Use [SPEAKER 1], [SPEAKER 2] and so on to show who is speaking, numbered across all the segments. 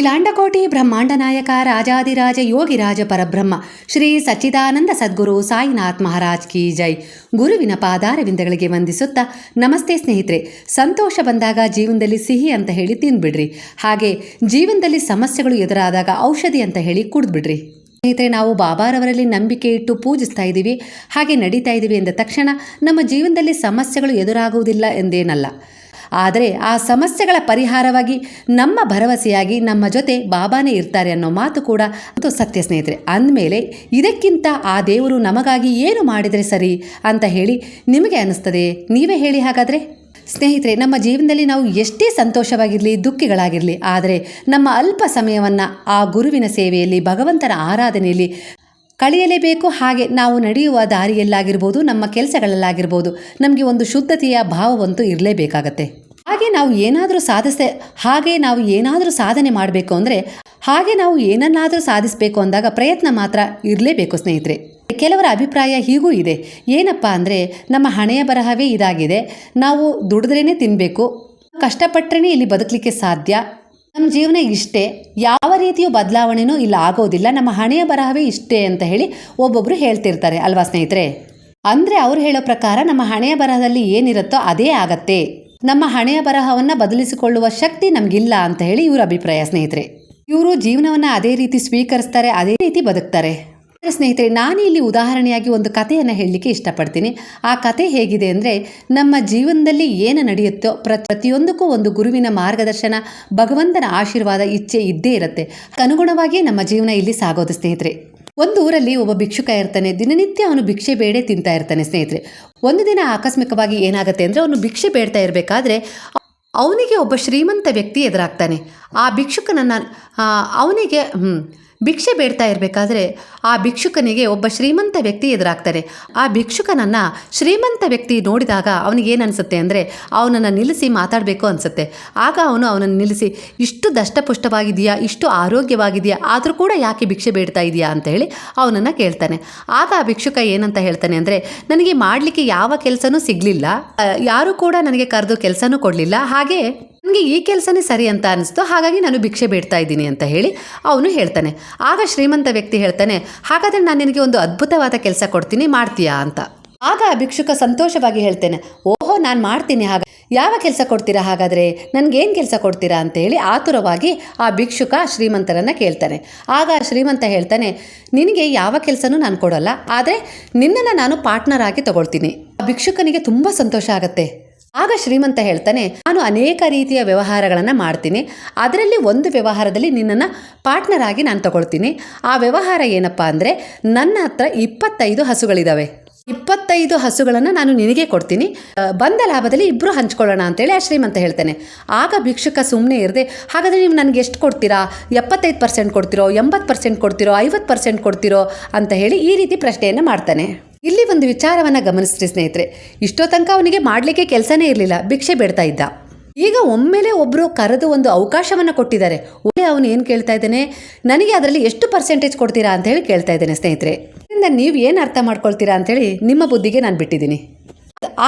[SPEAKER 1] ಇಲಾಂಡಕೋಟಿ ಬ್ರಹ್ಮಾಂಡ ನಾಯಕ ರಾಜಾದಿರಾಜ ಯೋಗಿರಾಜ ಪರಬ್ರಹ್ಮ, ಶ್ರೀ ಸಚ್ಚಿದಾನಂದ ಸದ್ಗುರು ಸಾಯಿನಾಥ್ ಮಹಾರಾಜ್ ಕಿ ಜೈ. ಗುರುವಿನ ಪಾದಾರವಿಂದಗಳಿಗೆ ವಂದಿಸುತ್ತಾ, ನಮಸ್ತೆ ಸ್ನೇಹಿತರೆ. ಸಂತೋಷ ಬಂದಾಗ ಜೀವನದಲ್ಲಿ ಸಿಹಿ ಅಂತ ಹೇಳಿ ತಿಂದ್ಬಿಡ್ರಿ. ಹಾಗೆ ಜೀವನದಲ್ಲಿ ಸಮಸ್ಯೆಗಳು ಎದುರಾದಾಗ ಔಷಧಿ ಅಂತ ಹೇಳಿ ಕುಡಿದ್ಬಿಡ್ರಿ. ಸ್ನೇಹಿತರೆ, ನಾವು ಬಾಬಾರವರಲ್ಲಿ ನಂಬಿಕೆ ಇಟ್ಟು ಪೂಜಿಸ್ತಾ ಇದ್ದೀವಿ. ಹಾಗೆ ನಡೀತಾ ಇದ್ದೀವಿ ಎಂದ ತಕ್ಷಣ ನಮ್ಮ ಜೀವನದಲ್ಲಿ ಸಮಸ್ಯೆಗಳು ಎದುರಾಗುವುದಿಲ್ಲ ಎಂದೇನಲ್ಲ. ಆದರೆ ಆ ಸಮಸ್ಯೆಗಳ ಪರಿಹಾರವಾಗಿ ನಮ್ಮ ಭರವಸೆಯಾಗಿ ನಮ್ಮ ಜೊತೆ ಬಾಬಾನೇ ಇರ್ತಾರೆ ಅನ್ನೋ ಮಾತು ಕೂಡ ಅದು ಸತ್ಯ ಸ್ನೇಹಿತರೆ. ಅಂದಮೇಲೆ ಇದಕ್ಕಿಂತ ಆ ದೇವರು ನಮಗಾಗಿ ಏನು ಮಾಡಿದರೆ ಸರಿ ಅಂತ ಹೇಳಿ ನಿಮಗೆ ಅನ್ನಿಸ್ತದೆ? ನೀವೇ ಹೇಳಿ ಹಾಗಾದರೆ. ಸ್ನೇಹಿತರೆ, ನಮ್ಮ ಜೀವನದಲ್ಲಿ ನಾವು ಎಷ್ಟೇ ಸಂತೋಷವಾಗಿರಲಿ, ದುಃಖಿಗಳಾಗಿರಲಿ, ಆದರೆ ನಮ್ಮ ಅಲ್ಪ ಸಮಯವನ್ನು ಆ ಗುರುವಿನ ಸೇವೆಯಲ್ಲಿ, ಭಗವಂತನ ಆರಾಧನೆಯಲ್ಲಿ ಕಳೆಯಲೇಬೇಕು. ಹಾಗೆ ನಾವು ನಡೆಯುವ ದಾರಿಯಲ್ಲಾಗಿರ್ಬೋದು, ನಮ್ಮ ಕೆಲಸಗಳಲ್ಲಾಗಿರ್ಬೋದು, ನಮಗೆ ಒಂದು ಶುದ್ಧತೆಯ ಭಾವವಂತೂ ಇರಲೇಬೇಕಾಗತ್ತೆ. ಹಾಗೆ ನಾವು ಏನಾದರೂ ಸಾಧಿಸ ಹಾಗೆ ನಾವು ಏನಾದರೂ ಸಾಧನೆ ಮಾಡಬೇಕು ಅಂದರೆ, ಹಾಗೆ ನಾವು ಏನನ್ನಾದರೂ ಸಾಧಿಸಬೇಕು ಅಂದಾಗ ಪ್ರಯತ್ನ ಮಾತ್ರ ಇರಲೇಬೇಕು ಸ್ನೇಹಿತರೆ. ಕೆಲವರ ಅಭಿಪ್ರಾಯ ಹೀಗೂ ಇದೆ. ಏನಪ್ಪ ಅಂದರೆ, ನಮ್ಮ ಹಣೆಯ ಬರಹವೇ ಇದಾಗಿದೆ. ನಾವು ದುಡಿದ್ರೇ ತಿನ್ನಬೇಕು ಕಷ್ಟಪಟ್ಟರೆ ಇಲ್ಲಿ ಬದುಕಲಿಕ್ಕೆ ಸಾಧ್ಯ. ನಮ್ಮ ಜೀವನ ಇಷ್ಟೇ. ಯಾವ ರೀತಿಯೂ ಬದಲಾವಣೆನೂ ಇಲ್ಲ, ಆಗೋದಿಲ್ಲ. ನಮ್ಮ ಹಣೆಯ ಬರಹವೇ ಇಷ್ಟೇ ಅಂತ ಹೇಳಿ ಒಬ್ಬೊಬ್ಬರು ಹೇಳ್ತಿರ್ತಾರೆ, ಅಲ್ವಾ ಸ್ನೇಹಿತರೆ? ಅಂದರೆ ಅವ್ರು ಹೇಳೋ ಪ್ರಕಾರ ನಮ್ಮ ಹಣೆಯ ಬರಹದಲ್ಲಿ ಏನಿರುತ್ತೋ ಅದೇ ಆಗತ್ತೆ. ನಮ್ಮ ಹಣೆಯ ಬರಹವನ್ನು ಬದಲಿಸಿಕೊಳ್ಳುವ ಶಕ್ತಿ ನಮಗಿಲ್ಲ ಅಂತ ಹೇಳಿ ಇವರ ಅಭಿಪ್ರಾಯ, ಸ್ನೇಹಿತರೆ. ಇವರು ಜೀವನವನ್ನು ಅದೇ ರೀತಿ ಸ್ವೀಕರಿಸ್ತಾರೆ, ಅದೇ ರೀತಿ ಬದುಕ್ತಾರೆ. ಸ್ನೇಹಿತರೆ, ನಾನು ಇಲ್ಲಿ ಉದಾಹರಣೆಯಾಗಿ ಒಂದು ಕಥೆಯನ್ನು ಹೇಳಲಿಕ್ಕೆ ಇಷ್ಟಪಡ್ತೀನಿ. ಆ ಕತೆ ಹೇಗಿದೆ ಅಂದರೆ, ನಮ್ಮ ಜೀವನದಲ್ಲಿ ಏನು ನಡೆಯುತ್ತೋ ಪ್ರ, ಪ್ರತಿಯೊಂದಕ್ಕೂ ಒಂದು ಗುರುವಿನ ಮಾರ್ಗದರ್ಶನ, ಭಗವಂತನ ಆಶೀರ್ವಾದ ಇಚ್ಛೆ ಇದ್ದೇ ಇರುತ್ತೆ. ಅನುಗುಣವಾಗಿಯೇ ನಮ್ಮ ಜೀವನ ಇಲ್ಲಿ ಸಾಗೋದು, ಸ್ನೇಹಿತರೆ. ಒಂದು ಊರಲ್ಲಿ ಒಬ್ಬ ಭಿಕ್ಷುಕ ಇರ್ತಾನೆ, ದಿನನಿತ್ಯ ಅವನು ಭಿಕ್ಷೆ ಬೇಡೆ ತಿಂತಾ ಇರ್ತಾನೆ ಸ್ನೇಹಿತರೆ. ಒಂದು ದಿನ ಆಕಸ್ಮಿಕವಾಗಿ ಏನಾಗುತ್ತೆ ಅಂದರೆ ಅವನು ಭಿಕ್ಷೆ ಬೇಡ್ತಾ ಇರಬೇಕಾದ್ರೆ ಅವನಿಗೆ ಒಬ್ಬ ಶ್ರೀಮಂತ ವ್ಯಕ್ತಿ ಎದುರಾಗ್ತಾನೆ. ಆ ಭಿಕ್ಷುಕನನ್ನು ಅವನಿಗೆ ಭಿಕ್ಷೆ ಬೇಡ್ತಾ ಇರಬೇಕಾದ್ರೆ ಆ ಭಿಕ್ಷುಕನಿಗೆ ಒಬ್ಬ ಶ್ರೀಮಂತ ವ್ಯಕ್ತಿ ಎದುರಾಗ್ತಾರೆ. ಆ ಭಿಕ್ಷುಕನನ್ನು ಶ್ರೀಮಂತ ವ್ಯಕ್ತಿ ನೋಡಿದಾಗ ಅವನಿಗೆ ಏನು ಅನಿಸುತ್ತೆ ಅಂದರೆ ಅವನನ್ನು ನಿಲ್ಲಿಸಿ ಮಾತಾಡಬೇಕು ಅನಿಸುತ್ತೆ. ಆಗ ಅವನು ಅವನನ್ನು ನಿಲ್ಲಿಸಿ, ಇಷ್ಟು ದಷ್ಟಪುಷ್ಟವಾಗಿದೆಯಾ ಇಷ್ಟು ಆರೋಗ್ಯವಾಗಿದೆಯಾ ಆದರೂ ಕೂಡ ಯಾಕೆ ಭಿಕ್ಷೆ ಬೇಡ್ತಾ ಇದೆಯಾ? ಅಂತ ಹೇಳಿ ಅವನನ್ನು ಕೇಳ್ತಾನೆ. ಆಗ ಆ ಭಿಕ್ಷುಕ ಏನಂತ ಹೇಳ್ತಾನೆ ಅಂದರೆ, ನನಗೆ ಮಾಡಲಿಕ್ಕೆ ಯಾವ ಕೆಲಸನೂ ಸಿಗಲಿಲ್ಲ. ಯಾರೂ ಕೂಡ ನನಗೆ ಕರೆದು ಕೆಲಸನೂ ಕೊಡಲಿಲ್ಲ. ಹಾಗೆ ನನಗೆ ಈ ಕೆಲಸನೇ ಸರಿ ಅಂತ ಅನಿಸ್ತು ಹಾಗಾಗಿ ನಾನು ಭಿಕ್ಷೆ ಬೇಡ್ತಾ ಇದ್ದೀನಿ ಅಂತ ಹೇಳಿ ಅವನು ಹೇಳ್ತಾನೆ. ಆಗ ಶ್ರೀಮಂತ ವ್ಯಕ್ತಿ ಹೇಳ್ತಾನೆ, ಹಾಗಾದರೆ ನಾನು ನಿನಗೆ ಒಂದು ಅದ್ಭುತವಾದ ಕೆಲಸ ಕೊಡ್ತೀನಿ, ಮಾಡ್ತೀಯಾ ಅಂತ. ಆಗ ಭಿಕ್ಷುಕ ಸಂತೋಷವಾಗಿ ಹೇಳ್ತೇನೆ, ಓಹೋ, ನಾನು ಮಾಡ್ತೀನಿ ಹಾಗ, ಯಾವ ಕೆಲಸ ಕೊಡ್ತೀರಾ ಹಾಗಾದರೆ? ನನಗೇನು ಕೆಲಸ ಕೊಡ್ತೀರಾ ಅಂತ ಹೇಳಿ ಆತುರವಾಗಿ ಆ ಭಿಕ್ಷುಕ ಶ್ರೀಮಂತರನ್ನು ಕೇಳ್ತಾನೆ. ಆಗ ಶ್ರೀಮಂತ ಹೇಳ್ತಾನೆ, ನಿನಗೆ ಯಾವ ಕೆಲಸನೂ ನಾನು ಕೊಡೋಲ್ಲ, ಆದರೆ ನಿನ್ನನ್ನು ನಾನು ಪಾರ್ಟ್ನರ್ ಆಗಿ ತಗೊಳ್ತೀನಿ. ಆ ಭಿಕ್ಷುಕನಿಗೆ ತುಂಬ ಸಂತೋಷ ಆಗುತ್ತೆ. ಆಗ ಶ್ರೀಮಂತ ಹೇಳ್ತಾನೆ, ನಾನು ಅನೇಕ ರೀತಿಯ ವ್ಯವಹಾರಗಳನ್ನು ಮಾಡ್ತೀನಿ. ಅದರಲ್ಲಿ ಒಂದು ವ್ಯವಹಾರದಲ್ಲಿ ನಿನ್ನನ್ನು ಪಾರ್ಟ್ನರ್ ಆಗಿ ನಾನು ತಗೊಳ್ತೀನಿ. ಆ ವ್ಯವಹಾರ ಏನಪ್ಪ ಅಂದರೆ, ನನ್ನ ಹತ್ರ ಇಪ್ಪತ್ತೈದು ಹಸುಗಳಿದ್ದಾವೆ ಇಪ್ಪತ್ತೈದು ಹಸುಗಳನ್ನು ನಾನು ನಿನಗೆ ಕೊಡ್ತೀನಿ. ಬಂದ ಲಾಭದಲ್ಲಿ ಇಬ್ಬರು ಹಂಚ್ಕೊಳ್ಳೋಣ ಅಂತೇಳಿ ಆ ಶ್ರೀಮಂತ ಹೇಳ್ತಾನೆ. ಆಗ ಭಿಕ್ಷುಕ ಸುಮ್ಮನೆ ಇರದೆ, ಹಾಗಾದರೆ ನೀವು ನನಗೆ ಎಷ್ಟು ಕೊಡ್ತೀರಾ? ಎಪ್ಪತ್ತೈದು ಪರ್ಸೆಂಟ್ ಕೊಡ್ತಿರೋ, ಎಂಬತ್ತು ಪರ್ಸೆಂಟ್ ಕೊಡ್ತಿರೋ, ಐವತ್ತು ಪರ್ಸೆಂಟ್ ಕೊಡ್ತಿರೋ? ಅಂತ ಹೇಳಿ ಈ ರೀತಿ ಪ್ರಶ್ನೆಯನ್ನು ಮಾಡ್ತಾನೆ. ಇಲ್ಲಿ ಒಂದು ವಿಚಾರವನ್ನು ಗಮನಿಸ್ರಿ ಸ್ನೇಹಿತರೆ. ಇಷ್ಟೋ ತನಕ ಅವನಿಗೆ ಮಾಡಲಿಕ್ಕೆ ಕೆಲಸನೇ ಇರಲಿಲ್ಲ, ಭಿಕ್ಷೆ ಬೇಡ್ತಾ ಇದ್ದ. ಈಗ ಒಮ್ಮೆಲೆ ಒಬ್ಬರು ಕರೆದು ಒಂದು ಅವಕಾಶವನ್ನು ಕೊಟ್ಟಿದ್ದಾರೆ. ಒಳ್ಳೆ ಅವನು ಏನು ಕೇಳ್ತಾ ಇದ್ದಾನೆ? ನನಗೆ ಅದರಲ್ಲಿ ಎಷ್ಟು ಪರ್ಸೆಂಟೇಜ್ ಕೊಡ್ತೀರಾ ಅಂತ ಹೇಳಿ ಕೇಳ್ತಾ ಇದ್ದೇನೆ ಸ್ನೇಹಿತರೆ. ಇದರಿಂದ ನೀವು ಏನು ಅರ್ಥ ಮಾಡ್ಕೊಳ್ತೀರಾ ಅಂತೇಳಿ ನಿಮ್ಮ ಬುದ್ಧಿಗೆ ನಾನು ಬಿಟ್ಟಿದ್ದೀನಿ.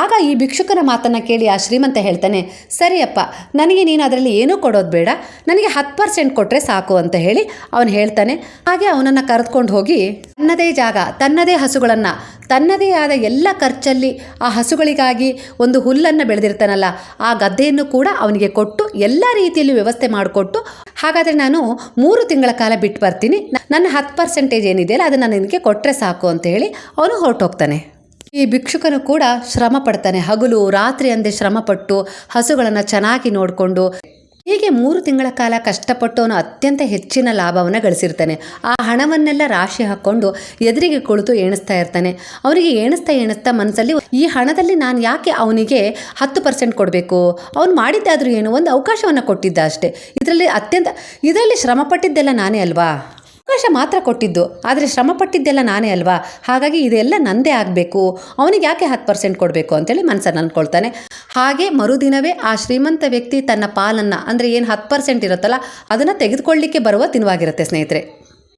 [SPEAKER 1] ಆಗ ಈ ಭಿಕ್ಷುಕನ ಮಾತನ್ನು ಕೇಳಿ ಆ ಶ್ರೀಮಂತ ಹೇಳ್ತಾನೆ ಸರಿಯಪ್ಪ ನನಗೆ ನೀನು ಅದರಲ್ಲಿ ಏನೂ ಕೊಡೋದು ಬೇಡ, ನನಗೆ ಹತ್ತು ಪರ್ಸೆಂಟ್ ಕೊಟ್ಟರೆ ಸಾಕು ಅಂತ ಹೇಳಿ ಅವನು ಹೇಳ್ತಾನೆ. ಹಾಗೆ ಅವನನ್ನು ಕರೆದುಕೊಂಡು ಹೋಗಿ ತನ್ನದೇ ಜಾಗ, ತನ್ನದೇ ಹಸುಗಳನ್ನು, ತನ್ನದೇ ಆದ ಎಲ್ಲ ಖರ್ಚಲ್ಲಿ ಆ ಹಸುಗಳಿಗಾಗಿ ಒಂದು ಹುಲ್ಲನ್ನು ಬೆಳೆದಿರ್ತಾನಲ್ಲ, ಆ ಗದ್ದೆಯನ್ನು ಕೂಡ ಅವನಿಗೆ ಕೊಟ್ಟು ಎಲ್ಲ ರೀತಿಯಲ್ಲಿ ವ್ಯವಸ್ಥೆ ಮಾಡಿಕೊಟ್ಟು, ಹಾಗಾದರೆ ನಾನು ಮೂರು ತಿಂಗಳ ಕಾಲ ಬಿಟ್ಟು ಬರ್ತೀನಿ. ನನ್ನ ಹತ್ತು ಪರ್ಸೆಂಟೇಜ್ ಏನಿದೆಯಲ್ಲ, ಅದನ್ನು ನನಗೆ ಕೊಟ್ಟರೆ ಸಾಕು ಅಂತ ಹೇಳಿ ಅವನು ಹೊರಟೋಗ್ತಾನೆ. ಈ ಭಿಕ್ಷುಕನು ಕೂಡ ಶ್ರಮ ಪಡ್ತಾನೆ ಹಗಲು, ರಾತ್ರಿ ಅಂದೇ ಶ್ರಮಪಟ್ಟು ಹಸುಗಳನ್ನು ಚೆನ್ನಾಗಿ ನೋಡಿಕೊಂಡು ಹೀಗೆ ಮೂರು ತಿಂಗಳ ಕಾಲ ಕಷ್ಟಪಟ್ಟು ಅವನು ಅತ್ಯಂತ ಹೆಚ್ಚಿನ ಲಾಭವನ್ನು ಗಳಿಸಿರ್ತಾನೆ. ಆ ಹಣವನ್ನೆಲ್ಲ ರಾಶಿ ಹಾಕ್ಕೊಂಡು ಎದುರಿಗೆ ಕುಳಿತು ಎಣಿಸ್ತಾ ಇರ್ತಾನೆ. ಅವನಿಗೆ ಎಣಿಸ್ತಾ ಎಣಿಸ್ತಾ ಮನಸ್ಸಲ್ಲಿ ಈ ಹಣದಲ್ಲಿ ನಾನು ಯಾಕೆ ಅವನಿಗೆ ಹತ್ತು ಪರ್ಸೆಂಟ್ ಕೊಡಬೇಕು? ಅವನು ಮಾಡಿದ್ದಾದರೂ ಏನು? ಒಂದು ಅವಕಾಶವನ್ನು ಕೊಟ್ಟಿದ್ದ ಅಷ್ಟೇ. ಇದರಲ್ಲಿ ಅತ್ಯಂತ, ಇದರಲ್ಲಿ ಶ್ರಮಪಟ್ಟಿದ್ದೆಲ್ಲ ನಾನೇ ಅಲ್ವಾ? ಅವಕಾಶ ಮಾತ್ರ ಕೊಟ್ಟಿದ್ದು. ಆದರೆ ಶ್ರಮ ಪಟ್ಟಿದ್ದೆಲ್ಲ ನಾನೇ ಅಲ್ವಾ? ಹಾಗಾಗಿ ಇದೆಲ್ಲ ನಂದೇ ಆಗಬೇಕು. ಅವನಿಗೆ ಯಾಕೆ ಹತ್ತು ಪರ್ಸೆಂಟ್ ಕೊಡಬೇಕು ಅಂತೇಳಿ ಮನಸ್ಸನ್ನು ಅಂದ್ಕೊಳ್ತಾನೆ. ಹಾಗೆ ಮರುದಿನವೇ ಆ ಶ್ರೀಮಂತ ವ್ಯಕ್ತಿ ತನ್ನ ಪಾಲನ್ನು, ಅಂದರೆ ಏನು ಹತ್ತು ಪರ್ಸೆಂಟ್ ಇರುತ್ತಲ್ಲ, ಅದನ್ನು ತೆಗೆದುಕೊಳ್ಳಿಕ್ಕೆ ಬರುವ ದಿನವಾಗಿರುತ್ತೆ ಸ್ನೇಹಿತರೆ.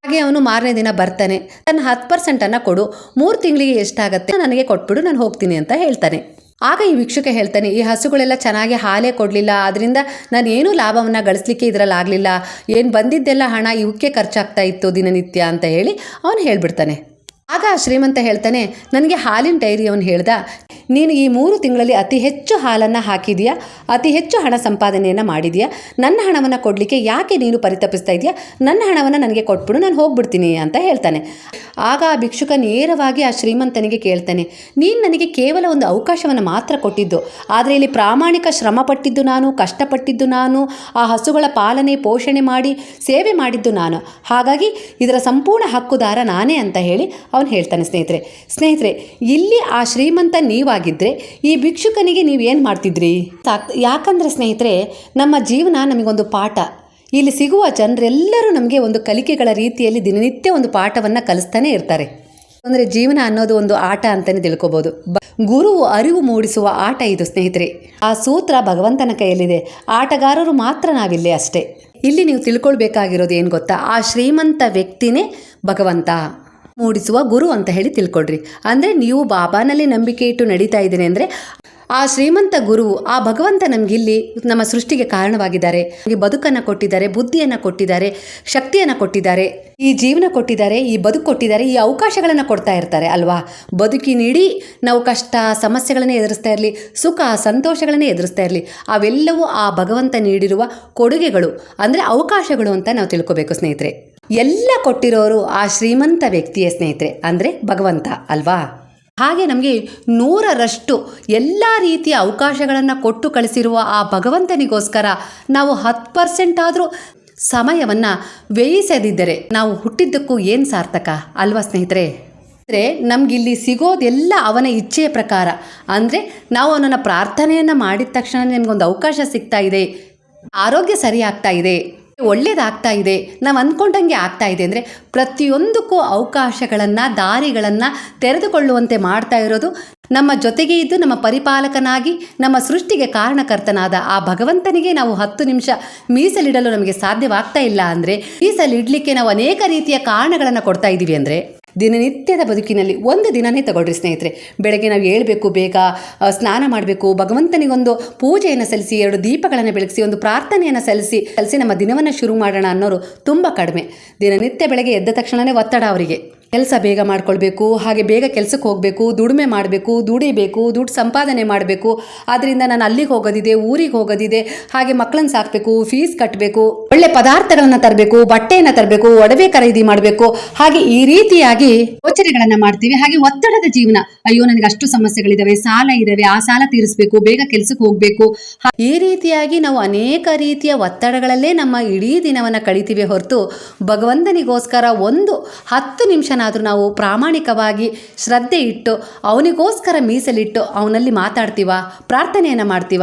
[SPEAKER 1] ಹಾಗೆ ಅವನು ಮಾರನೇ ದಿನ ಬರ್ತಾನೆ. ತನ್ನ ಹತ್ತು ಪರ್ಸೆಂಟನ್ನು ಕೊಡು. ಮೂರು ತಿಂಗಳಿಗೆ ಎಷ್ಟಾಗತ್ತೆ ನನಗೆ ಕೊಟ್ಬಿಡು, ನಾನು ಹೋಗ್ತೀನಿ ಅಂತ ಹೇಳ್ತಾನೆ. ಆಗ ಈ ವೀಕ್ಷಕ ಹೇಳ್ತಾನೆ, ಈ ಹಸುಗಳೆಲ್ಲ ಚೆನ್ನಾಗಿ ಹಾಲೇ ಕೊಡಲಿಲ್ಲ ಅದರಿಂದ ನಾನು ಏನೂ ಲಾಭವನ್ನು ಗಳಿಸ್ಲಿಕ್ಕೆ ಇದರಲ್ಲಿ ಆಗಲಿಲ್ಲ. ಏನು ಬಂದಿದ್ದೆಲ್ಲ ಹಣ ಇವಕ್ಕೆ ಖರ್ಚಾಗ್ತಾ ಇತ್ತು ದಿನನಿತ್ಯ, ಅಂತ ಹೇಳಿ ಅವನು ಹೇಳ್ಬಿಡ್ತಾನೆ. ಆಗ ಶ್ರೀಮಂತ ಹೇಳ್ತಾನೆ, ನನಗೆ ಹಾಲಿನ ಡೈರಿ ಅವನು ಹೇಳ್ದ, ನೀನು ಈ ಮೂರು ತಿಂಗಳಲ್ಲಿ ಅತಿ ಹೆಚ್ಚು ಹಾಲನ್ನು ಹಾಕಿದೆಯಾ? ಅತಿ ಹೆಚ್ಚು ಹಣ ಸಂಪಾದನೆಯನ್ನು ಮಾಡಿದೆಯಾ? ನನ್ನ ಹಣವನ್ನು ಕೊಡಲಿಕ್ಕೆ ಯಾಕೆ ನೀನು ಪರಿತಪಿಸ್ತಾ ಇದೆಯಾ? ನನ್ನ ಹಣವನ್ನು ನನಗೆ ಕೊಟ್ಬಿಡು, ನಾನು ಹೋಗ್ಬಿಡ್ತೀನಿ, ಅಂತ ಹೇಳ್ತಾನೆ. ಆಗ ಆ ಭಿಕ್ಷುಕ ನೇರವಾಗಿ ಆ ಶ್ರೀಮಂತನಿಗೆ ಕೇಳ್ತಾನೆ, ನೀನು ನನಗೆ ಕೇವಲ ಒಂದು ಅವಕಾಶವನ್ನು ಮಾತ್ರ ಕೊಟ್ಟಿದ್ದು. ಆದರೆ ಇಲ್ಲಿ ಪ್ರಾಮಾಣಿಕ ಶ್ರಮ ಪಟ್ಟಿದ್ದು ನಾನು, ಕಷ್ಟಪಟ್ಟಿದ್ದು ನಾನು, ಆ ಹಸುಗಳ ಪಾಲನೆ, ಪೋಷಣೆ ಮಾಡಿ, ಸೇವೆ ಮಾಡಿದ್ದು ನಾನು. ಹಾಗಾಗಿ ಇದರ ಸಂಪೂರ್ಣ ಹಕ್ಕುದಾರ ನಾನೇ ಅಂತ ಹೇಳಿ ಅವನು ಹೇಳ್ತಾನೆ ಸ್ನೇಹಿತರೆ. ಸ್ನೇಹಿತರೆ, ಇಲ್ಲಿ ಆ ಶ್ರೀಮಂತ ನೀವಾಗಿದ್ದರೆ ಈ ಭಿಕ್ಷುಕನಿಗೆ ನೀವು ಏನು ಮಾಡ್ತಿದ್ರಿ ಯಾಕಂದ್ರೆ ಸ್ನೇಹಿತರೆ, ನಮ್ಮ ಜೀವನ ನಮಗೊಂದು ಪಾಠ. ಇಲ್ಲಿ ಸಿಗುವ ಜನರೆಲ್ಲರೂ ನಮಗೆ ಒಂದು ಕಲಿಕೆಗಳ ರೀತಿಯಲ್ಲಿ ದಿನನಿತ್ಯ ಒಂದು ಪಾಠವನ್ನು ಕಲಿಸ್ತಾನೆ ಇರ್ತಾರೆ. ಅಂದರೆ ಜೀವನ ಅನ್ನೋದು ಒಂದು ಆಟ ಅಂತಲೇ ತಿಳ್ಕೊಬೋದು. ಗುರುವು ಅರಿವು ಮೂಡಿಸುವ ಆಟ ಇದು ಸ್ನೇಹಿತರೆ. ಆ ಸೂತ್ರ ಭಗವಂತನ ಕೈಯಲ್ಲಿದೆ. ಆಟಗಾರರು ಮಾತ್ರ ನಾವಿಲ್ಲೇ ಅಷ್ಟೇ. ಇಲ್ಲಿ ನೀವು ತಿಳ್ಕೊಳ್ಬೇಕಾಗಿರೋದು ಏನು ಗೊತ್ತಾ? ಆ ಶ್ರೀಮಂತ ವ್ಯಕ್ತಿನೇ ಭಗವಂತ. ಮೂಡಿಸುವ ಗುರು ಅಂತ ಹೇಳಿ ತಿಳ್ಕೊಳ್ರಿ. ಅಂದರೆ ನೀವು ಬಾಬಾನಲ್ಲಿ ನಂಬಿಕೆ ಇಟ್ಟು ನಡೀತಾ ಇದ್ದೀನಿ ಅಂದರೆ ಆ ಶ್ರೀಮಂತ ಗುರು ಆ ಭಗವಂತ ನಮಗಿಲ್ಲಿ ನಮ್ಮ ಸೃಷ್ಟಿಗೆ ಕಾರಣವಾಗಿದ್ದಾರೆ. ಬದುಕನ್ನು ಕೊಟ್ಟಿದ್ದಾರೆ, ಬುದ್ಧಿಯನ್ನು ಕೊಟ್ಟಿದ್ದಾರೆ, ಶಕ್ತಿಯನ್ನು ಕೊಟ್ಟಿದ್ದಾರೆ, ಈ ಜೀವನ ಕೊಟ್ಟಿದ್ದಾರೆ, ಈ ಬದುಕು ಕೊಟ್ಟಿದ್ದಾರೆ, ಈ ಅವಕಾಶಗಳನ್ನು ಕೊಡ್ತಾ ಇರ್ತಾರೆ ಅಲ್ವಾ? ಬದುಕಿನಿಡೀ ನಾವು ಕಷ್ಟ, ಸಮಸ್ಯೆಗಳನ್ನೇ ಎದುರಿಸ್ತಾ ಇರಲಿ, ಸುಖ, ಸಂತೋಷಗಳನ್ನೇ ಎದುರಿಸ್ತಾ ಇರಲಿ, ಅವೆಲ್ಲವೂ ಆ ಭಗವಂತ ನೀಡಿರುವ ಕೊಡುಗೆಗಳು, ಅಂದರೆ ಅವಕಾಶಗಳು ಅಂತ ನಾವು ತಿಳ್ಕೊಬೇಕು ಸ್ನೇಹಿತರೆ. ಎಲ್ಲ ಕೊಟ್ಟಿರೋರು ಆ ಶ್ರೀಮಂತ ವ್ಯಕ್ತಿಯ ಸ್ನೇಹಿತರೆ, ಅಂದರೆ ಭಗವಂತ, ಅಲ್ವಾ? ಹಾಗೆ ನಮಗೆ ನೂರರಷ್ಟು ಎಲ್ಲ ರೀತಿಯ ಅವಕಾಶಗಳನ್ನು ಕೊಟ್ಟು ಕಳಿಸಿರುವ ಆ ಭಗವಂತನಿಗೋಸ್ಕರ ನಾವು ಹತ್ತು ಪರ್ಸೆಂಟ್ ಆದರೂ ಸಮಯವನ್ನು ವ್ಯಯಿಸದಿದ್ದರೆ ನಾವು ಹುಟ್ಟಿದ್ದಕ್ಕೂ ಏನು ಸಾರ್ಥಕ? ಅಲ್ವಾ ಸ್ನೇಹಿತರೆ? ಅಂದರೆ ನಮಗಿಲ್ಲಿ ಸಿಗೋದೆಲ್ಲ ಅವನ ಇಚ್ಛೆಯ ಪ್ರಕಾರ. ಅಂದರೆ ನಾವು ಅವನನ್ನು ಪ್ರಾರ್ಥನೆಯನ್ನು ಮಾಡಿದ ತಕ್ಷಣ ನಿಮಗೊಂದು ಅವಕಾಶ ಸಿಗ್ತಾ ಇದೆ. ಆರೋಗ್ಯ ಸರಿಯಾಗ್ತಾ ಇದೆ. ಒಳ್ಳೇದಾಗ್ತಾ ಇದೆ. ನಾವು ಅಂದ್ಕೊಂಡಂಗೆ ಆಗ್ತಾ ಇದೆ ಅಂದರೆ ಪ್ರತಿಯೊಂದಕ್ಕೂ ಅವಕಾಶಗಳನ್ನು, ದಾರಿಗಳನ್ನು ತೆರೆದುಕೊಳ್ಳುವಂತೆ ಮಾಡ್ತಾ ಇರೋದು ನಮ್ಮ ಜೊತೆಗೆ ಇದ್ದು ನಮ್ಮ ಪರಿಪಾಲಕನಾಗಿ, ನಮ್ಮ ಸೃಷ್ಟಿಗೆ ಕಾರಣಕರ್ತನಾದ ಆ ಭಗವಂತನಿಗೆ ನಾವು ಹತ್ತು ನಿಮಿಷ ಮೀಸಲಿಡಲು ನಮಗೆ ಸಾಧ್ಯವಾಗ್ತಾ ಇಲ್ಲ ಅಂದರೆ ಮೀಸಲಿಡಲಿಕ್ಕೆ ನಾವು ಅನೇಕ ರೀತಿಯ ಕಾರಣಗಳನ್ನು ಕೊಡ್ತಾ ಇದ್ದೀವಿ ಅಂದರೆ ದಿನನಿತ್ಯದ ಬದುಕಿನಲ್ಲಿ ಒಂದು ದಿನನೇ ತಗೊಳ್ರಿ ಸ್ನೇಹಿತರೆ. ಬೆಳಗ್ಗೆ ನಾವು ಏಳಬೇಕು, ಬೇಗ ಸ್ನಾನ ಮಾಡಬೇಕು, ಭಗವಂತನಿಗೊಂದು ಪೂಜೆಯನ್ನು ಸಲ್ಲಿಸಿ, ಎರಡು ದೀಪಗಳನ್ನು ಬೆಳಗಿಸಿ, ಒಂದು ಪ್ರಾರ್ಥನೆಯನ್ನು ಸಲ್ಲಿಸಿ ಸಲ್ಲಿಸಿ ನಮ್ಮ ದಿನವನ್ನು ಶುರು ಮಾಡೋಣ ಅನ್ನೋರು ತುಂಬ ಕಡಿಮೆ. ದಿನನಿತ್ಯ ಬೆಳಗ್ಗೆ ಎದ್ದ ತಕ್ಷಣವೇ ಒತ್ತಡ ಅವರಿಗೆ. ಕೆಲಸ ಬೇಗ ಮಾಡ್ಕೊಳ್ಬೇಕು, ಹಾಗೆ ಬೇಗ ಕೆಲಸಕ್ಕೆ ಹೋಗಬೇಕು, ದುಡಿಮೆ ಮಾಡಬೇಕು, ದುಡಿಬೇಕು, ದುಡ್ಡು ಸಂಪಾದನೆ ಮಾಡಬೇಕು. ಆದ್ದರಿಂದ ನಾನು ಅಲ್ಲಿಗೆ ಹೋಗೋದಿದೆ, ಊರಿಗೆ ಹೋಗೋದಿದೆ, ಹಾಗೆ ಮಕ್ಕಳನ್ನ ಸಾಕಬೇಕು ಫೀಸ್ ಕಟ್ಟಬೇಕು ಒಳ್ಳೆ ಪದಾರ್ಥಗಳನ್ನು ತರಬೇಕು, ಬಟ್ಟೆಯನ್ನು ತರಬೇಕು, ಒಡವೆ ಖರೀದಿ ಮಾಡಬೇಕು. ಹಾಗೆ ಈ ರೀತಿಯಾಗಿ ಯೋಚನೆಗಳನ್ನು ಮಾಡ್ತೀವಿ. ಹಾಗೆ ಒತ್ತಡದ ಜೀವನ. ಅಯ್ಯೋ, ನನಗೆ ಅಷ್ಟು ಸಮಸ್ಯೆಗಳಿದಾವೆ, ಸಾಲ ಇದ್ದಾವೆ ಆ ಸಾಲ ತೀರಿಸಬೇಕು, ಬೇಗ ಕೆಲಸಕ್ಕೆ ಹೋಗಬೇಕು. ಈ ರೀತಿಯಾಗಿ ನಾವು ಅನೇಕ ರೀತಿಯ ಒತ್ತಡಗಳಲ್ಲೇ ನಮ್ಮ ಇಡೀ ದಿನವನ್ನು ಕಳಿತೀವಿ ಹೊರತು ಭಗವಂತನಿಗೋಸ್ಕರ ಒಂದು ಹತ್ತು ನಿಮಿಷನಾದರೂ ನಾವು ಪ್ರಾಮಾಣಿಕವಾಗಿ ಶ್ರದ್ಧೆ ಇಟ್ಟು ಅವನಿಗೋಸ್ಕರ ಮೀಸಲಿಟ್ಟು ಅವನಲ್ಲಿ ಮಾತಾಡ್ತೀವ ಪ್ರಾರ್ಥನೆಯನ್ನು ಮಾಡ್ತೀವ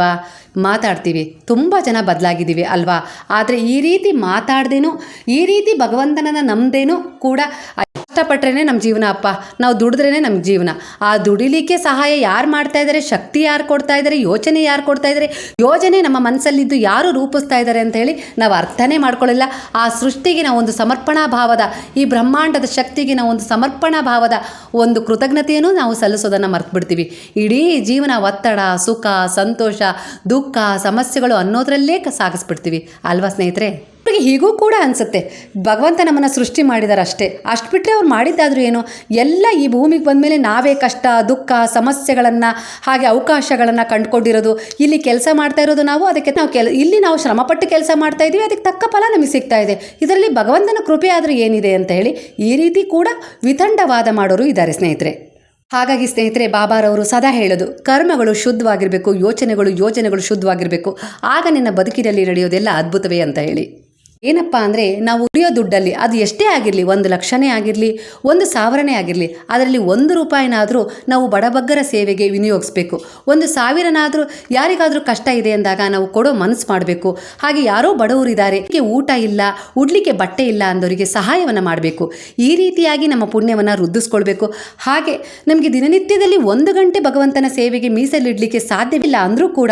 [SPEAKER 1] ಮಾತಾಡ್ತೀವಿ. ತುಂಬ ಜನ ಬದಲಾಗಿದ್ದೀವಿ ಅಲ್ವಾ? ಆದರೆ ಈ ರೀತಿ ಮಾತಾಡ್ದೇನೂ, ಈ ರೀತಿ ಭಗವಂತನನ್ನು ನಂಬ್ದೇನೂ ಕೂಡ ಕಷ್ಟಪಟ್ರೇ ನಮ್ಮ ಜೀವನ ಅಪ್ಪ. ನಾವು ದುಡಿದ್ರೇ ನಮ್ಮ ಜೀವನ. ಆ ದುಡಿಲಿಕ್ಕೆ ಸಹಾಯ ಯಾರು ಮಾಡ್ತಾ ಇದ್ದಾರೆ ಶಕ್ತಿ ಯಾರು ಕೊಡ್ತಾ ಇದ್ದಾರೆ ಯೋಚನೆ ಯಾರು ಕೊಡ್ತಾ ಇದ್ದಾರೆ ಯೋಜನೆ ನಮ್ಮ ಮನಸ್ಸಲ್ಲಿದ್ದು ಯಾರು ರೂಪಿಸ್ತಾ ಇದ್ದಾರೆ ಅಂತ ಹೇಳಿ ನಾವು ಅರ್ಥನೇ ಮಾಡ್ಕೊಳ್ಳಿಲ್ಲ ಆ ಸೃಷ್ಟಿಗೆ ನಾವು ಒಂದು ಸಮರ್ಪಣಾ ಭಾವದ, ಈ ಬ್ರಹ್ಮಾಂಡದ ಶಕ್ತಿಗೆ ನಾವು ಒಂದು ಸಮರ್ಪಣಾ ಭಾವದ ಒಂದು ಕೃತಜ್ಞತೆಯನ್ನು ನಾವು ಸಲ್ಲಿಸೋದನ್ನು ಮರ್ತ್ಬಿಡ್ತೀವಿ. ಇಡೀ ಜೀವನ ಒತ್ತಡ, ಸುಖ, ಸಂತೋಷ, ದುಃಖ ಸಮಸ್ಯೆಗಳು ಅನ್ನೋದ್ರಲ್ಲೇ ಸಾಗಿಸ್ಬಿಡ್ತೀವಿ. ಅಲ್ವಾ ಸ್ನೇಹಿತರೆ? ಅವ್ರಿಗೆ ಹೀಗೂ ಕೂಡ ಅನಿಸುತ್ತೆ. ಭಗವಂತ ನಮ್ಮನ್ನು ಸೃಷ್ಟಿ ಮಾಡಿದಾರೆ ಅಷ್ಟೇ ಅಷ್ಟು ಬಿಟ್ಟರೆ ಅವ್ರು ಮಾಡಿದ್ದಾದರೂ ಏನು? ಎಲ್ಲ ಈ ಭೂಮಿಗೆ ಬಂದಮೇಲೆ ನಾವೇ ಕಷ್ಟ, ದುಃಖ, ಸಮಸ್ಯೆಗಳನ್ನು, ಹಾಗೆ ಅವಕಾಶಗಳನ್ನು ಕಂಡುಕೊಂಡಿರೋದು. ಇಲ್ಲಿ ಕೆಲಸ ಮಾಡ್ತಾ ಇರೋದು ನಾವು, ಅದಕ್ಕೆ ನಾವು ಕೆಲ ಇಲ್ಲಿ ನಾವು ಶ್ರಮಪಟ್ಟು ಕೆಲಸ ಮಾಡ್ತಾ ಇದ್ದೀವಿ, ಅದಕ್ಕೆ ತಕ್ಕ ಫಲ ನಮಗೆ ಸಿಗ್ತಾ ಇದೆ. ಇದರಲ್ಲಿ ಭಗವಂತನ ಕೃಪೆ ಆದರೂ ಏನಿದೆ ಅಂತ ಹೇಳಿ ಈ ರೀತಿ ಕೂಡ ವಿತಂಡವಾದ ಮಾಡೋರು ಇದ್ದಾರೆ ಸ್ನೇಹಿತರೆ. ಹಾಗಾಗಿ ಸ್ನೇಹಿತರೆ, ಬಾಬಾರವರು ಸದಾ ಹೇಳೋದು, ಕರ್ಮಗಳು ಶುದ್ಧವಾಗಿರಬೇಕು, ಯೋಚನೆಗಳು ಯೋಜನೆಗಳು ಶುದ್ಧವಾಗಿರಬೇಕು. ಆಗ ನಿನ್ನ ಬದುಕಿನಲ್ಲಿ ನಡೆಯೋದೆಲ್ಲ ಅದ್ಭುತವೇ ಅಂತ ಹೇಳಿ. ಏನಪ್ಪ ಅಂದರೆ ನಾವು ಉಳಿಯೋ ದುಡ್ಡಲ್ಲಿ ಅದು ಎಷ್ಟೇ ಆಗಿರಲಿ, ಒಂದು ಲಕ್ಷನೇ ಆಗಿರಲಿ, ಒಂದು ಸಾವಿರನೇ ಆಗಿರಲಿ, ಅದರಲ್ಲಿ ಒಂದು ರೂಪಾಯಿನಾದರೂ ನಾವು ಬಡಬಗ್ಗರ ಸೇವೆಗೆ ವಿನಿಯೋಗಿಸ್ಬೇಕು. ಒಂದು ಸಾವಿರನಾದರೂ ಯಾರಿಗಾದರೂ ಕಷ್ಟ ಇದೆ ಅಂದಾಗ ನಾವು ಕೊಡೋ ಮನಸ್ಸು ಮಾಡಬೇಕು. ಹಾಗೆ ಯಾರೋ ಬಡವರಿದ್ದಾರೆ ಊಟ ಇಲ್ಲ, ಉಡ್ಲಿಕ್ಕೆ ಬಟ್ಟೆ ಇಲ್ಲ ಅಂದವರಿಗೆ ಸಹಾಯವನ್ನು ಮಾಡಬೇಕು. ಈ ರೀತಿಯಾಗಿ ನಮ್ಮ ಪುಣ್ಯವನ್ನು ವೃದ್ಧಿಸ್ಕೊಳ್ಬೇಕು. ಹಾಗೆ ನಮಗೆ ದಿನನಿತ್ಯದಲ್ಲಿ ಒಂದು ಗಂಟೆ ಭಗವಂತನ ಸೇವೆಗೆ ಮೀಸಲಿಡಲಿಕ್ಕೆ ಸಾಧ್ಯವಿಲ್ಲ ಅಂದರೂ ಕೂಡ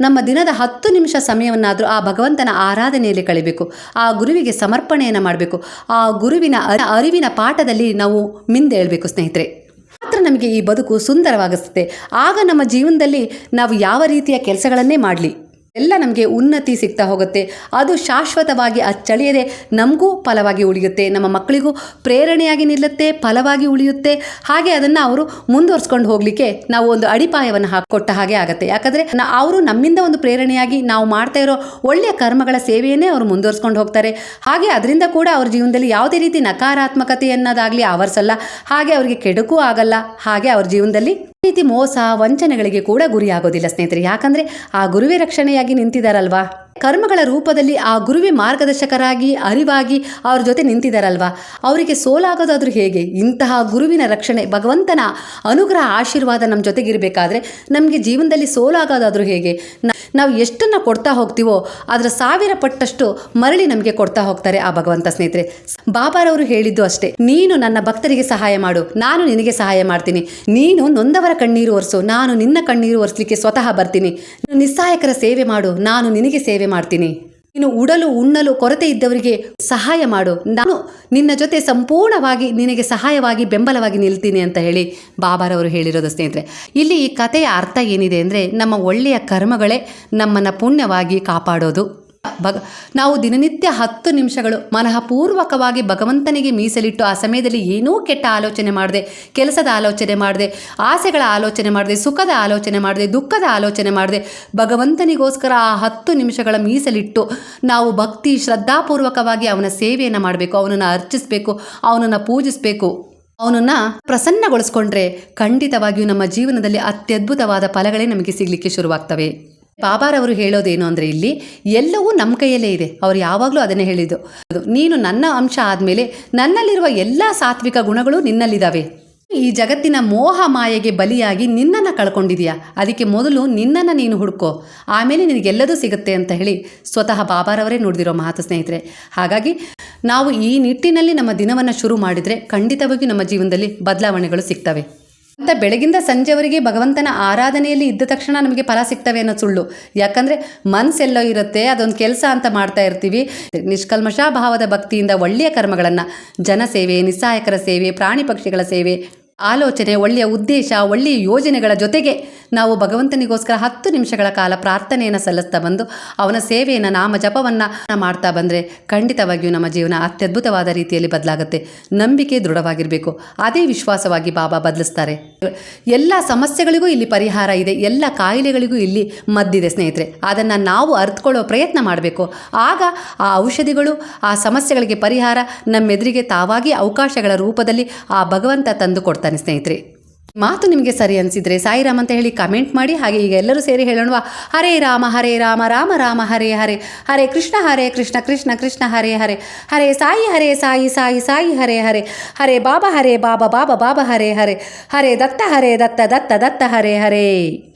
[SPEAKER 1] ನಮ್ಮ ದಿನದ ಹತ್ತು ನಿಮಿಷ ಸಮಯವನ್ನಾದರೂ ಆ ಭಗವಂತನ ಆರಾಧನೆಯಲ್ಲಿ ಕಳಿಬೇಕು. ಆ ಗುರುವಿಗೆ ಸಮರ್ಪಣೆಯನ್ನು ಮಾಡಬೇಕು. ಆ ಗುರುವಿನ ಅರಿ- ಅರಿವಿನ ಪಾಠದಲ್ಲಿ ನಾವು ಮಿಂದೇಳಬೇಕು ಸ್ನೇಹಿತರೆ. ಮಾತ್ರ ನಮಗೆ ಈ ಬದುಕು ಸುಂದರವಾಗಿಸುತ್ತೆ. ಆಗ ನಮ್ಮ ಜೀವನದಲ್ಲಿ ನಾವು ಯಾವ ರೀತಿಯ ಕೆಲಸಗಳನ್ನೇ ಮಾಡಲಿ. ಎಲ್ಲ ನಮಗೆ ಉನ್ನತಿ ಸಿಗ್ತಾ ಹೋಗುತ್ತೆ. ಅದು ಶಾಶ್ವತವಾಗಿ ಅಚ್ಚಳಿಯದೆ ನಮಗೂ ಫಲವಾಗಿ ಉಳಿಯುತ್ತೆ. ನಮ್ಮ ಮಕ್ಕಳಿಗೂ ಪ್ರೇರಣೆಯಾಗಿ ನಿಲ್ಲುತ್ತೆ, ಫಲವಾಗಿ ಉಳಿಯುತ್ತೆ. ಹಾಗೆ ಅದನ್ನು ಅವರು ಮುಂದುವರ್ಸ್ಕೊಂಡು ಹೋಗಲಿಕ್ಕೆ ನಾವು ಒಂದು ಅಡಿಪಾಯವನ್ನು ಹಾಕಿಕೊಟ್ಟ ಹಾಗೆ ಆಗುತ್ತೆ. ಯಾಕಂದರೆ ಅವರು ನಮ್ಮಿಂದ ಒಂದು ಪ್ರೇರಣೆಯಾಗಿ ನಾವು ಮಾಡ್ತಾ ಇರೋ ಒಳ್ಳೆಯ ಕರ್ಮಗಳ ಸೇವೆಯನ್ನೇ ಅವರು ಮುಂದುವರ್ಸ್ಕೊಂಡು ಹೋಗ್ತಾರೆ. ಹಾಗೆ ಅದರಿಂದ ಕೂಡ ಅವ್ರ ಜೀವನದಲ್ಲಿ ಯಾವುದೇ ರೀತಿ ನಕಾರಾತ್ಮಕತೆ ಅನ್ನೋದಾಗಲಿ ಆವರಿಸಲ್ಲ. ಹಾಗೆ ಅವರಿಗೆ ಕೆಡುಕು ಆಗಲ್ಲ. ಹಾಗೆ ಅವ್ರ ಜೀವನದಲ್ಲಿ ರೀತಿ ಮೋಸ, ವಂಚನೆಗಳಿಗೆ ಕೂಡ ಗುರಿಯಾಗೋದಿಲ್ಲ ಸ್ನೇಹಿತರೆ. ಯಾಕಂದ್ರೆ ಆ ಗುರುವೇ ರಕ್ಷಣೆಯಾಗಿ ನಿಂತಿದ್ದಾರಲ್ವಾ ಕರ್ಮಗಳ ರೂಪದಲ್ಲಿ ಆ ಗುರುವೇ ಮಾರ್ಗದರ್ಶಕರಾಗಿ, ಅರಿವಾಗಿ ಅವ್ರ ಜೊತೆ ನಿಂತಿದ್ದಾರಲ್ವಾ ಅವರಿಗೆ ಸೋಲಾಗೋದಾದ್ರೂ ಹೇಗೆ? ಇಂತಹ ಗುರುವಿನ ರಕ್ಷಣೆ, ಭಗವಂತನ ಅನುಗ್ರಹ, ಆಶೀರ್ವಾದ ನಮ್ಮ ಜೊತೆಗಿರಬೇಕಾದ್ರೆ ನಮಗೆ ಜೀವನದಲ್ಲಿ ಸೋಲಾಗೋದಾದ್ರೂ ಹೇಗೆ? ನಾವು ಎಷ್ಟನ್ನು ಕೊಡ್ತಾ ಹೋಗ್ತೀವೋ ಅದರ ಸಾವಿರ ಪಟ್ಟಷ್ಟು ಮರಳಿ ನಮಗೆ ಕೊಡ್ತಾ ಹೋಗ್ತಾರೆ ಆ ಭಗವಂತ ಸ್ನೇಹಿತರೆ. ಬಾಬಾರವರು ಹೇಳಿದ್ದು ಅಷ್ಟೇ, ನೀನು ನನ್ನ ಭಕ್ತರಿಗೆ ಸಹಾಯ ಮಾಡು, ನಾನು ನಿನಗೆ ಸಹಾಯ ಮಾಡ್ತೀನಿ. ನೀನು ನೊಂದವರ ಕಣ್ಣೀರು ಒರೆಸು, ನಾನು ನಿನ್ನ ಕಣ್ಣೀರು ಒರೆಸಲಿಕ್ಕೆ ಸ್ವತಃ ಬರ್ತೀನಿ. ನಿಸ್ಸಹಾಯಕರ ಸೇವೆ ಮಾಡು, ನಾನು ನಿನಗೆ ಸೇವೆ ಮಾಡ್ತೀನಿ. ನೀನು ಉಡಲು, ಉಣ್ಣಲು, ಕೊರತೆ ಇದ್ದವರಿಗೆ ಸಹಾಯ ಮಾಡು. ನಾನು ನಿನ್ನ ಜೊತೆ ಸಂಪೂರ್ಣವಾಗಿ ನಿನಗೆ ಸಹಾಯವಾಗಿ, ಬೆಂಬಲವಾಗಿ ನಿಲ್ತೀನಿ ಅಂತ ಹೇಳಿ ಬಾಬಾರವರು ಹೇಳಿರೋದು ಸ್ನೇಹಿತರೆ. ಇಲ್ಲಿ ಈ ಕಥೆಯ ಅರ್ಥ ಏನಿದೆ ಅಂದರೆ ನಮ್ಮ ಒಳ್ಳೆಯ ಕರ್ಮಗಳೇ ನಮ್ಮನ್ನು ಪುಣ್ಯವಾಗಿ ಕಾಪಾಡೋದು. ಭಗ ನಾವು ದಿನನಿತ್ಯ ಹತ್ತು ನಿಮಿಷಗಳು ಮನಃಪೂರ್ವಕವಾಗಿ ಭಗವಂತನಿಗೆ ಮೀಸಲಿಟ್ಟು ಆ ಸಮಯದಲ್ಲಿ ಏನೂ ಕೆಟ್ಟ ಆಲೋಚನೆ ಮಾಡಿದೆ, ಕೆಲಸದ ಆಲೋಚನೆ ಮಾಡಿದೆ, ಆಸೆಗಳ ಆಲೋಚನೆ ಮಾಡದೆ, ಸುಖದ ಆಲೋಚನೆ ಮಾಡದೆ, ದುಃಖದ ಆಲೋಚನೆ ಮಾಡಿದೆ ಭಗವಂತನಿಗೋಸ್ಕರ ಆ ಹತ್ತು ನಿಮಿಷಗಳ ಮೀಸಲಿಟ್ಟು ನಾವು ಭಕ್ತಿ ಶ್ರದ್ಧಾಪೂರ್ವಕವಾಗಿ ಅವನ ಸೇವೆಯನ್ನು ಮಾಡಬೇಕು, ಅವನನ್ನು ಅರ್ಚಿಸಬೇಕು, ಅವನನ್ನು ಪೂಜಿಸಬೇಕು. ಅವನನ್ನು ಪ್ರಸನ್ನಗೊಳಿಸ್ಕೊಂಡ್ರೆ ಖಂಡಿತವಾಗಿಯೂ ನಮ್ಮ ಜೀವನದಲ್ಲಿ ಅತ್ಯದ್ಭುತವಾದ ಫಲಗಳೇ ನಮಗೆ ಸಿಗಲಿಕ್ಕೆ ಶುರುವಾಗ್ತವೆ. ಬಾಬಾರವರು ಹೇಳೋದೇನು ಅಂದರೆ ಇಲ್ಲಿ ಎಲ್ಲವೂ ನಮ್ಮ ಕೈಯಲ್ಲೇ ಇದೆ. ಅವರು ಯಾವಾಗಲೂ ಅದನ್ನೇ ಹೇಳಿದ್ದು. ಅದು ನೀನು ನನ್ನ ಅಂಶ ಆದಮೇಲೆ ನನ್ನಲ್ಲಿರುವ ಎಲ್ಲ ಸಾತ್ವಿಕ ಗುಣಗಳು ನಿನ್ನಲ್ಲಿದ್ದಾವೆ ಈ ಜಗತ್ತಿನ ಮೋಹ ಮಾಯೆಗೆ ಬಲಿಯಾಗಿ ನಿನ್ನನ್ನು ಕಳ್ಕೊಂಡಿದೀಯಾ? ಅದಕ್ಕೆ ಮೊದಲು ನಿನ್ನನ್ನು ನೀನು ಹುಡ್ಕೋ. ಆಮೇಲೆ ನಿನಗೆಲ್ಲದೂ ಸಿಗುತ್ತೆ ಅಂತ ಹೇಳಿ ಸ್ವತಃ ಬಾಬಾರವರೇ ನುಡಿದಿರೋ ಮಾತು ಸ್ನೇಹಿತರೆ. ಹಾಗಾಗಿ ನಾವು ಈ ನಿಟ್ಟಿನಲ್ಲಿ ನಮ್ಮ ದಿನವನ್ನು ಶುರು ಮಾಡಿದರೆ ಖಂಡಿತವಾಗಿ ನಮ್ಮ ಜೀವನದಲ್ಲಿ ಬದಲಾವಣೆಗಳು ಸಿಗ್ತವೆ. ಅಂತ ಬೆಳಗಿಂದ ಸಂಜೆವರೆಗೆ ಭಗವಂತನ ಆರಾಧನೆಯಲ್ಲಿ ಇದ್ದ ತಕ್ಷಣ ನಮಗೆ ಫಲ ಸಿಗ್ತವೆ ಅನ್ನೋ ಸುಳ್ಳು. ಯಾಕಂದರೆ ಮನಸ್ಸೆಲ್ಲೋ ಇರುತ್ತೆ, ಅದೊಂದು ಕೆಲಸ ಅಂತ ಮಾಡ್ತಾ ಇರ್ತೀವಿ. ನಿಷ್ಕಲ್ಮಶ ಭಾವದ ಭಕ್ತಿಯಿಂದ ಒಳ್ಳೆಯ ಕರ್ಮಗಳನ್ನು ಜನಸೇವೆ ನಿಸ್ಸಹಾಯಕರ ಸೇವೆ, ಪ್ರಾಣಿ ಪಕ್ಷಿಗಳ ಸೇವೆ, ಆಲೋಚನೆ, ಒಳ್ಳೆಯ ಉದ್ದೇಶ, ಒಳ್ಳೆಯ ಯೋಜನೆಗಳ ಜೊತೆಗೆ ನಾವು ಭಗವಂತನಿಗೋಸ್ಕರ ಹತ್ತು ನಿಮಿಷಗಳ ಕಾಲ ಪ್ರಾರ್ಥನೆಯನ್ನು ಸಲ್ಲಿಸ್ತಾ ಬಂದು ಅವನ ಸೇವೆಯನ್ನು, ನಾಮ ಜಪವನ್ನು ಮಾಡ್ತಾ ಬಂದರೆ ಖಂಡಿತವಾಗಿಯೂ ನಮ್ಮ ಜೀವನ ಅತ್ಯದ್ಭುತವಾದ ರೀತಿಯಲ್ಲಿ ಬದಲಾಗುತ್ತೆ. ನಂಬಿಕೆ ದೃಢವಾಗಿರಬೇಕು. ಅದೇ ವಿಶ್ವಾಸವಾಗಿ ಬಾಬಾ ಬದಲಿಸ್ತಾರೆ. ಎಲ್ಲ ಸಮಸ್ಯೆಗಳಿಗೂ ಇಲ್ಲಿ ಪರಿಹಾರ ಇದೆ. ಎಲ್ಲ ಕಾಯಿಲೆಗಳಿಗೂ ಇಲ್ಲಿ ಮದ್ದಿದೆ ಸ್ನೇಹಿತರೆ. ಅದನ್ನು ನಾವು ಅರ್ಥಕೊಳ್ಳೋ ಪ್ರಯತ್ನ ಮಾಡಬೇಕು. ಆಗ ಆ ಔಷಧಿಗಳು, ಆ ಸಮಸ್ಯೆಗಳಿಗೆ ಪರಿಹಾರ ನಮ್ಮೆದುರಿಗೆ ತಾವಾಗಿ ಅವಕಾಶಗಳ ರೂಪದಲ್ಲಿ ಆ ಭಗವಂತ ತಂದು ಕೊಡ್ತಾನೆ ಸ್ನೇಹಿತರೆ. ಮಾತು ನಿಮಗೆ ಸರಿ ಅನಿಸಿದರೆ ಸಾಯಿರಾಮ್ ಅಂತ ಹೇಳಿ ಕಮೆಂಟ್ ಮಾಡಿ, ಹಾಗೆ ಈಗ ಎಲ್ಲರೂ ಸೇರಿ ಹೇಳೋಣವಾ? ಹರೇ ರಾಮ ಹರೇ ರಾಮ ರಾಮ ರಾಮ, ಹರೇ ಹರೇ. ಹರೇ ಕೃಷ್ಣ ಹರೇ ಕೃಷ್ಣ ಕೃಷ್ಣ ಕೃಷ್ಣ, ಹರೇ ಹರೇ. ಹರೇ ಸಾಯಿ ಹರೇ ಸಾಯಿ ಸಾಯಿ ಸಾಯಿ, ಹರೇ ಹರೇ. ಹರೇ ಬಾಬಾ ಹರೇ ಬಾಬಾ ಬಾಬಾ ಬಾಬಾ, ಹರೇ ಹರೇ. ಹರೇ ದತ್ತ ಹರೇ ದತ್ತ ದತ್ತ ದತ್ತ, ಹರೇ ಹರೇ.